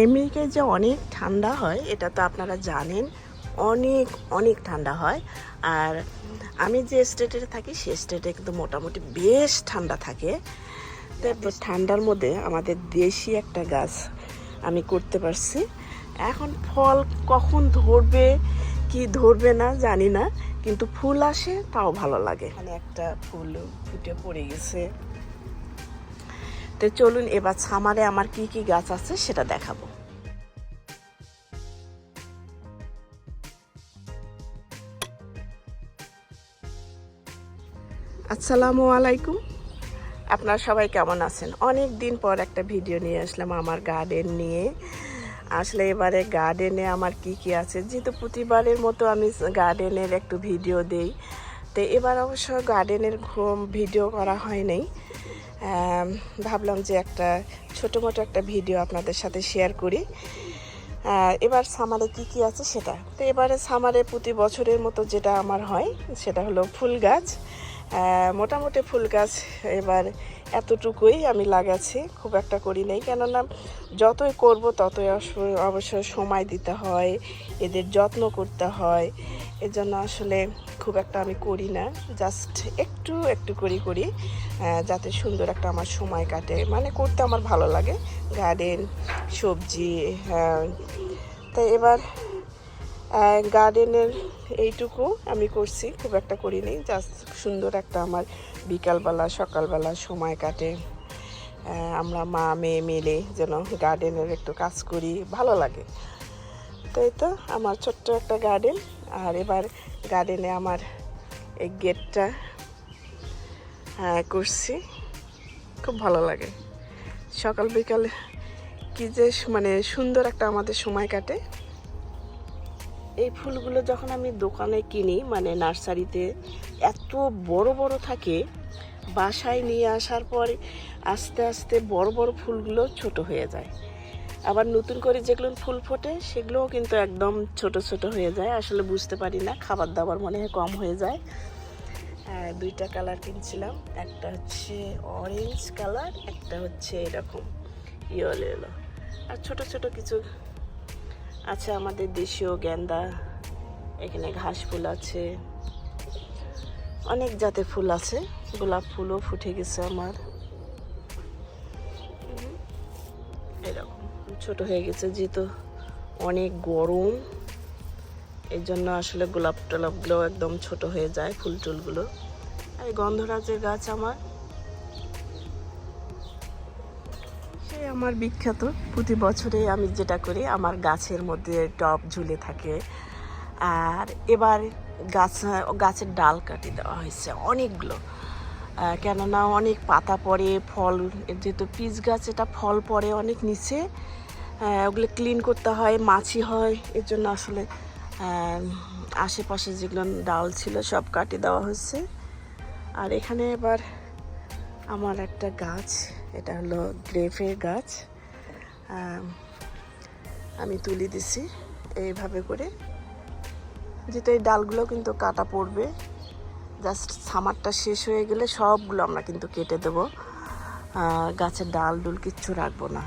আমেরিকায় যে অনেক ঠান্ডা হয়, এটা তো আপনারা জানেন, অনেক অনেক ঠান্ডা হয়। আর আমি যে স্টেটে থাকি, সে স্টেটে কিন্তু মোটামুটি বেশ ঠান্ডা থাকে। তো ঠান্ডার মধ্যে আমাদের দেশি একটা গাছ আমি করতে পারছি। এখন ফল কখন ধরবে, কি ধরবে না জানি না, কিন্তু ফুল আসে, তাও ভালো লাগে। এখানে একটা ফুল ফুটে পড়ে গেছে। তো চলুন এবার ছামারে আমার কি কি গাছ আছে সেটা দেখাবো। আসসালামু আলাইকুম। আপনারা সবাই কেমন আছেন? অনেক দিন পর একটা ভিডিও নিয়ে আসলাম আমার গার্ডেন নিয়ে। আসলে এবারে গার্ডেনে আমার কি কি আছে? যেহেতু প্রতিবারের মতো আমি গার্ডেনের একটু ভিডিও দেই। তো এবার অবশ্য গার্ডেনের ভিডিও করা হয় নাই। ভাবলাম যে একটা ছোটো মোটো একটা ভিডিও আপনাদের সাথে শেয়ার করি। এবার সামারে কি কি আছে সেটা। তো এবারে সামারে প্রতি বছরের মতো যেটা আমার হয়, সেটা হলো ফুল গাছ। মোটামুটি ফুল গাছ এবার এতটুকুই আমি লাগাচ্ছি, খুব একটা করি নাই। কেননা যতই করব ততই অবশ্যই সময় দিতে হয়, এদের যত্ন করতে হয়। এজন্য আসলে খুব একটা আমি করি না জাস্ট একটু একটু করি করি যাতে সুন্দর একটা আমার সময় কাটে। মানে করতে আমার ভালো লাগে গার্ডেন সবজি হ্যাঁ। তাই এবার গার্ডেনের এইটুকু আমি করছি, খুব একটা করিনি জাস্ট সুন্দর একটা আমার বিকালবেলা, সকালবেলা সময় কাটে। আমরা মা, মেয়ে মিলে যেন গার্ডেনের একটু কাজ করি, ভালো লাগে। তাই তো, আমার ছোট্ট একটা গার্ডেন আর এবার গার্ডেনে আমার এই গেটটা করছি। খুব ভালো লাগে। সকাল বিকাল কি যে মানে সুন্দর একটা আমাদের সময় কাটে। এই ফুলগুলো যখন আমি দোকানে কিনি মানে নার্সারিতে এত বড় বড় থাকে, বাসায় নিয়ে আসার পর আস্তে আস্তে বড় বড় ফুলগুলো ছোট হয়ে যায়। আবার নতুন করে যেগুলো ফুল ফোটে, সেগুলোও কিন্তু একদম ছোট ছোট হয়ে যায়। আসলে বুঝতে পারি না, খাবার দাবার মনে হয় কম হয়ে যায়। দুইটা কালার কিনছিলাম, একটা হচ্ছে অরেঞ্জ কালার, একটা হচ্ছে এরকম ইয়েলো এলো আর ছোট ছোট কিছু আছে আমাদের দেশীয় গেন্দা, এখানে ঘাস ফুল আছে। অনেক জাতের ফুল আছে, গোলাপ ফুলও ফুটে গেছে আমার। ছোট হয়ে গেছে, যেহেতু অনেক গরম এই জন্য আসলে গোলাপ টোলাপগুলো একদম ছোট হয়ে যায় ফুল টুলগুলো। আর এই গন্ধরাজের গাছ আমার। সেই আমার বিখ্যাত। প্রতি বছরে আমি যেটা করি, আমার গাছের মধ্যে টব ঝুলে থাকে। আর এবার গাছ, গাছের ডাল কাটি দেওয়া হয়েছে অনেকগুলো। কেননা অনেক পাতা পড়ে, ফল, যেহেতু পিচ গাছ, এটা ফল পড়ে অনেক নিচে। ওগুলো ক্লিন করতে হয়, মাছি হয়, এর জন্য আসলে আশেপাশে যেগুলো ডাল ছিল সব কাটি দেওয়া হয়েছে। আর এখানে এবার আমার একটা গাছ, এটা হলো গ্রেফের গাছ। আমি তুলে দিছি এইভাবে করে। যেটা এই ডালগুলো কিন্তু কাটা পড়বে জাস্ট সামারটা শেষ হয়ে গেলে সবগুলো আমরা কিন্তু কেটে দেবো। গাছের ডাল ডুল কিচ্ছু রাখব না।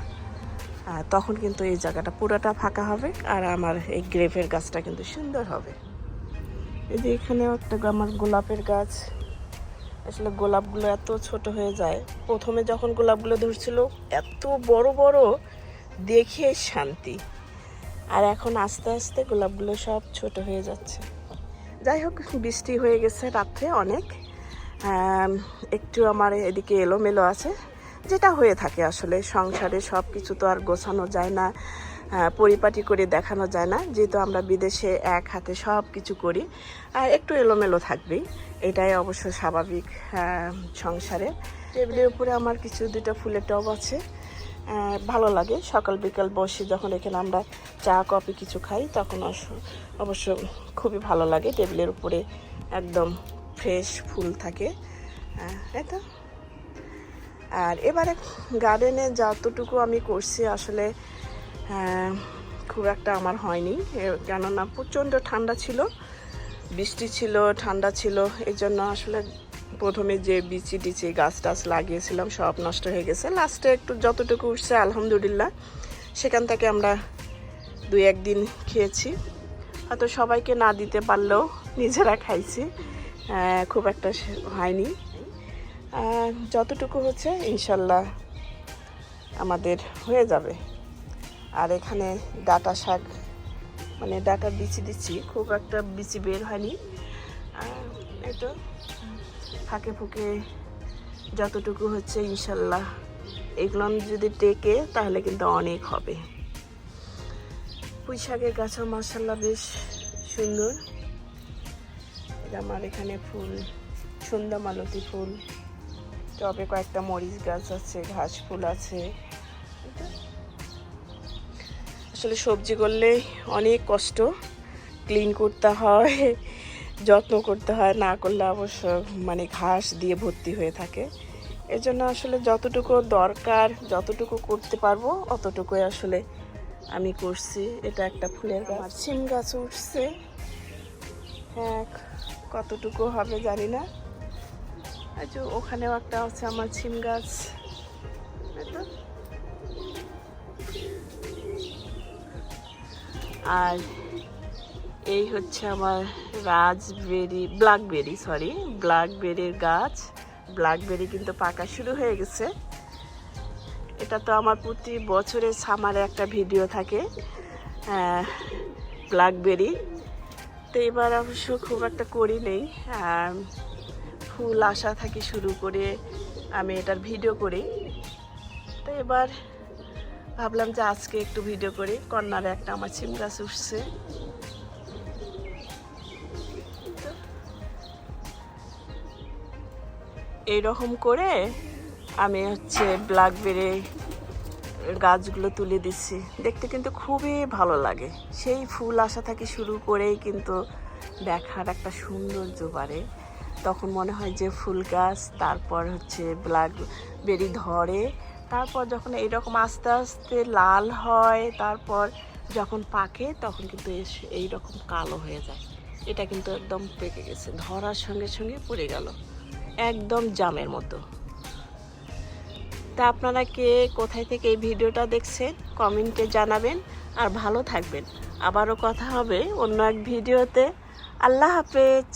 তখন কিন্তু এই জায়গাটা পুরোটা ফাঁকা হবে আর আমার এই গ্রেফের গাছটা কিন্তু সুন্দর হবে। এই যে এখানেও একটা আমার গোলাপের গাছ। আসলে গোলাপগুলো এত ছোট হয়ে যায়। প্রথমে যখন গোলাপগুলো ধরছিল, এত বড় বড়, দেখে শান্তি। আর এখন আস্তে আস্তে গোলাপগুলো সব ছোট হয়ে যাচ্ছে। যাই হোক, বৃষ্টি হয়ে গেছে রাত্রে অনেক। একটু আমার এদিকে এলোমেলো আছে। যেটা হয়ে থাকে আসলে সংসারে সব কিছু তো আর গোছানো যায় না পরিপাটি করে দেখানো যায় না। যেহেতু আমরা বিদেশে এক হাতে সব কিছু করি একটু এলোমেলো থাকবেই এটাই অবশ্য স্বাভাবিক আহ, সংসারে। টেবিলের উপরে আমার কিছু দুটো ফুলের টব আছে ভালো লাগে। সকাল বিকাল বসে যখন এখানে আমরা চা কফি কিছু খাই তখন অবশ্য খুবই ভালো লাগে। টেবিলের উপরে একদম ফ্রেশ ফুল থাকে এই তো? আর এবারে গার্ডেনে যতটুকু আমি করছি আসলে খুব একটা আমার হয়নি। কেননা প্রচণ্ড ঠান্ডা ছিল, বৃষ্টি ছিল, ঠান্ডা ছিল এই জন্য আসলে প্রথমে যে বিচি টিচি গাছ টাছ লাগিয়েছিলাম, সব নষ্ট হয়ে গেছে। লাস্টে একটু যতটুকু উঠছে, আলহামদুলিল্লাহ, সেখান থেকে আমরা দুই একদিন খেয়েছি। হয়তো সবাইকে না দিতে পারলেও নিজেরা খাইছি। খুব একটা হয়নি। যতটুকু হচ্ছে ইনশাল্লাহ আমাদের হয়ে যাবে। আর এখানে ডাটা শাক মানে ডাটা বিচি দিচ্ছি, খুব একটা বিচি বের হয়নি। তো ফাঁকে ফুঁকে যতটুকু হচ্ছে ইনশাল্লাহ এগুলো যদি টেকে তাহলে কিন্তু অনেক হবে। পুঁই শাকের গাছও মার্শাল্লাহ বেশ সুন্দর। আমার এখানে ফুল সন্ধ্যা মালতী ফুল। টবে কয়েকটা মরিচ গাছ আছে ঘাস ফুল আছে। আসলে সবজি করলে অনেক কষ্ট। ক্লিন করতে হয় যত্ন করতে হয় না করলে অবশ্য মানে ঘাস দিয়ে ভর্তি হয়ে থাকে। এজন্য আসলে যতটুকু দরকার যতটুকু করতে পারব অতটুকুই আসলে আমি করছি। এটা একটা ফুলের গাছ। সিম গাছ উঠছে। হ্যাঁ কতটুকু হবে জানি না। যে ওখানেও একটা আছে আমার সিম গাছ। আর এই হচ্ছে আমার রাজবেরি ব্ল্যাকবেরি সরি ব্ল্যাকবেরির গাছ। ব্ল্যাকবেরি কিন্তু পাকা শুরু হয়ে গেছে। এটা তো আমার প্রতি বছরের সামারে একটা ভিডিও থাকে ব্ল্যাকবেরি তো এবার অবশ্য খুব একটা করি নেই ফুল আসা থাকি শুরু করে আমি এটার ভিডিও করি। তো এবার ভাবলাম যে আজকে একটু ভিডিও করি। কর্নারে একটা আমার সিম গাছ উঠছে। এইরকম করে আমি হচ্ছে ব্ল্যাকবেরি গাছগুলো তুলে দিচ্ছি। দেখতে কিন্তু খুবই ভালো লাগে। সেই ফুল আসা থেকে শুরু করেই কিন্তু দেখার একটা সৌন্দর্য বাড়ে। তখন মনে হয় যে ফুল গাছ, তারপর হচ্ছে ব্ল্যাক বেরি ধরে, তারপর যখন এইরকম আস্তে আস্তে লাল হয়, তারপর যখন পাকে তখন কিন্তু এই রকম কালো হয়ে যায়। এটা কিন্তু একদম পেকে গেছে, ধরার সঙ্গে সঙ্গে পড়ে গেল, একদম জামের মতো। তা আপনারা কে কোথায় থেকে এই ভিডিওটা দেখছেন, কমেন্টে জানাবেন, আর ভালো থাকবেন। আবারও কথা হবে অন্য এক ভিডিওতে। আল্লাহ হাফেজ।